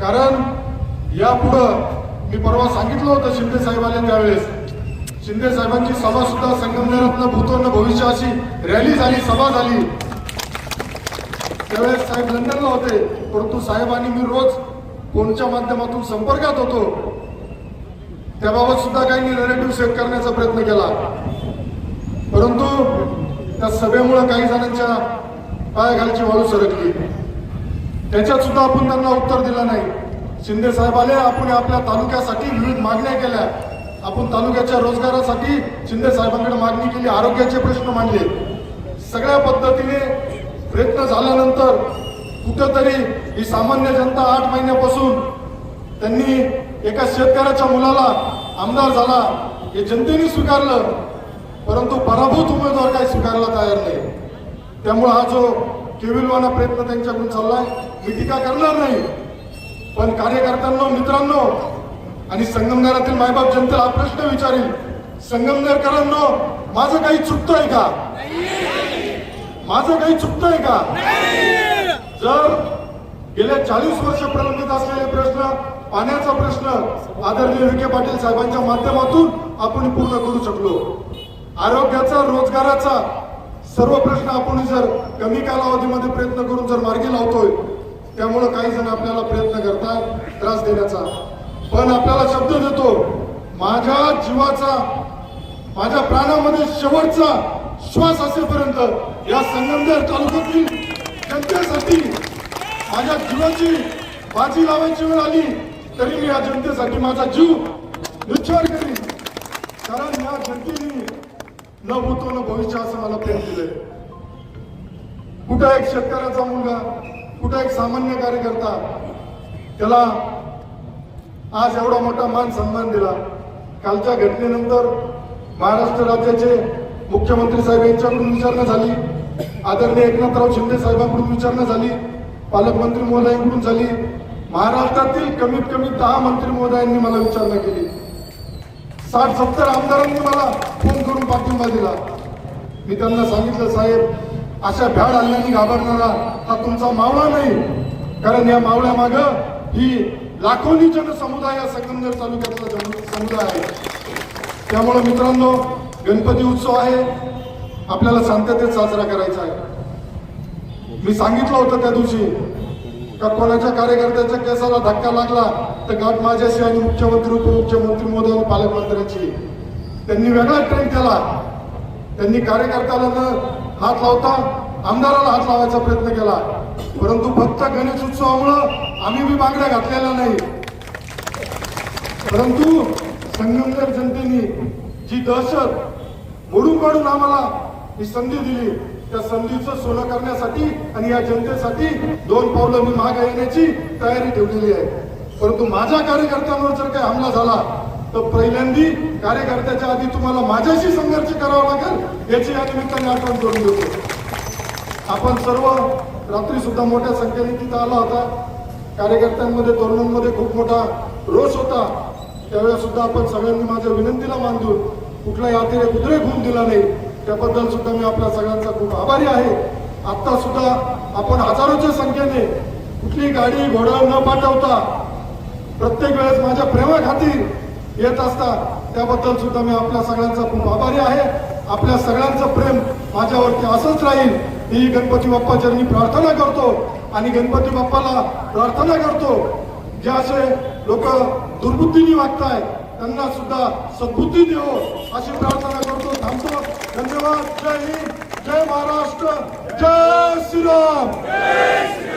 कारण यापुढं मी परवा सांगितलं होतं शिंदे साहेबांनी त्यावेळेस. शिंदे साहेबांची सभा सुद्धा संगमनेरातनं भूतोन भविष्य अशी रॅली झाली सभा झाली. त्यावेळेस साहेब लंडनला होते परंतु साहेबांनी मी रोज फोनच्या माध्यमातून संपर्कात होतो. त्याबाबत सुद्धा काही मी सेट करण्याचा प्रयत्न केला. परंतु त्या सभेमुळे काही जणांच्या पायाखालची वाळू सरकली. त्याच्यात सुद्धा आपण त्यांना उत्तर दिलं नाही. शिंदे साहेब आले आपण आपल्या तालुक्यासाठी विविध मागण्या केल्या. आपण तालुक्याच्या रोजगारासाठी शिंदे साहेबांकडे मागणी केली आरोग्याचे प्रश्न मांडले. सगळ्या पद्धतीने प्रयत्न झाल्यानंतर कुठंतरी ही सामान्य जनता आठ महिन्यापासून त्यांनी एका शेतकऱ्याच्या मुलाला आमदार झाला हे जनतेने स्वीकारलं. परंतु पराभूत उमेदवार काही स्वीकारला तयार नाही. त्यामुळे हा जो केविलवाना प्रयत्न त्यांच्याकडून चाललाय. मी टीका करणार नाही. पण कार्यकर्त्यांना मित्रांनो आणि संगमनेरातील मायबाप जनतेला हा प्रश्न विचारील. संगमनेरकरांनो माझं काही चुकतंय का? माझं काही चुकतंय का? जर गेल्या चाळीस वर्ष प्रलंबित असलेले प्रश्न पाण्याचा प्रश्न आदरणीय विखे पाटील साहेबांच्या माध्यमातून आपण पूर्ण करू शकलो. आरोग्याचा रोजगाराचा सर्व प्रश्न आपण जर कमी कालावधीमध्ये प्रयत्न करून जर मार्गी लावतोय त्यामुळं काही जण आपल्याला प्रयत्न करतात त्रास देण्याचा. पण आपल्याला शब्द देतो माझ्या जीवाचा माझ्या प्राणामध्ये शेवटचा श्वास असेपर्यंत या संगमनेर तालुक्यातील जनतेसाठी माझ्या जीवाची बाजी लावायची वेळ आली तरी मी या जनतेसाठी माझा जीव निश्चय करीन. कारण या जनतेने न होतो न भविष्य असं मला प्रेम दिलंय. कुठं एक शेतकऱ्याचा मुलगा कुठं एक सामान्य कार्यकर्ता त्याला आज एवढा मोठा मान सन्मान दिला. कालच्या घटनेनंतर महाराष्ट्र राज्याचे मुख्यमंत्री साहेब यांच्याकडून विचारणा झाली. आदरणीय एकनाथराव शिंदे साहेबांकडून विचारणा झाली. पालकमंत्री महोदयांकडून झाली. महाराष्ट्रातील कमीत कमी दहा मंत्री महोदयांनी मला विचारणा केली. साठ सत्तर आमदारांनी मला फोन करून पाठिंबा दिला. मी त्यांना सांगितलं साहेब अशा भ्याड हल्ल्याने घाबरणारा हा तुमचा मावळा नाही. कारण या मावळ्या माग ही लाखोनी जनसमुदाय या संगमनेर तालुक्यातला जन- समुदाय आहे. त्यामुळे मित्रांनो गणपती उत्सव आहे. आपल्याला शांततेत साजरा करायचा आहे. मी सांगितलं होतं त्या दिवशी का कोणाच्या कार्यकर्त्याच्या केसाला धक्का लागला? तर गाठ माझ्याशी आणि मुख्यमंत्री उपमुख्यमंत्री मोदी आणि पालकमंत्र्यांची त्यांनी वेगळा ट्रेंड केला. त्यांनी कार्यकर्त्याला हात लावता आमदाराला हात लावायचा प्रयत्न केला. परंतु फक्त गणेश उत्सवामुळं आम्ही बी बांगड्या घातलेल्या नाही. परंतु संगमनेर जनतेने जी दहशत मोडून काढून आम्हाला ही संधी दिली त्या संधीचं सोनं करण्यासाठी आणि या जनतेसाठी दोन पावलं मी मागे येण्याची तयारी ठेवलेली आहे. परंतु माझ्या कार्यकर्त्यांवर जर काही हमला झाला तर पहिल्यांदी कार्यकर्त्याच्या आधी तुम्हाला माझ्याशी संघर्ष करावा लागेल याची या निमित्ताने आठवण करून देतो आपण सर्व रात्री सुद्धा मोठ्या संख्येने तिथं आला होता. कार्यकर्त्यांमध्ये तरुणांमध्ये खूप मोठा रोष होता. त्यावेळेस सुद्धा आपण सगळ्यांनी माझ्या विनंतीला मान देऊन कुठलाही अतिरेक उद्रेक होऊन दिला नाही. त्याबद्दल सुद्धा मी आपल्या सगळ्यांचा खूप आभारी आहे. आता सुद्धा आपण हजारोच्या संख्येने कुठली गाडी घोडा न पाठवता प्रत्येक वेळेस माझ्या प्रेमाखातीर येत असतात. त्याबद्दल सुद्धा मी आपल्या सगळ्यांचा खूप आभारी आहे. आपल्या सगळ्यांचं प्रेम माझ्यावरती असंच राहील. ही गणपती बाप्पाच्या मी प्रार्थना करतो आणि गणपती बाप्पाला प्रार्थना करतो. जे असे लोक दुर्बुद्धीने वागताय त्यांना सुद्धा सद्बुद्धी देव अशी प्रार्थना करतो. थांबतो. धन्यवाद. जय हिंद. जय महाराष्ट्र. जय श्रीराम.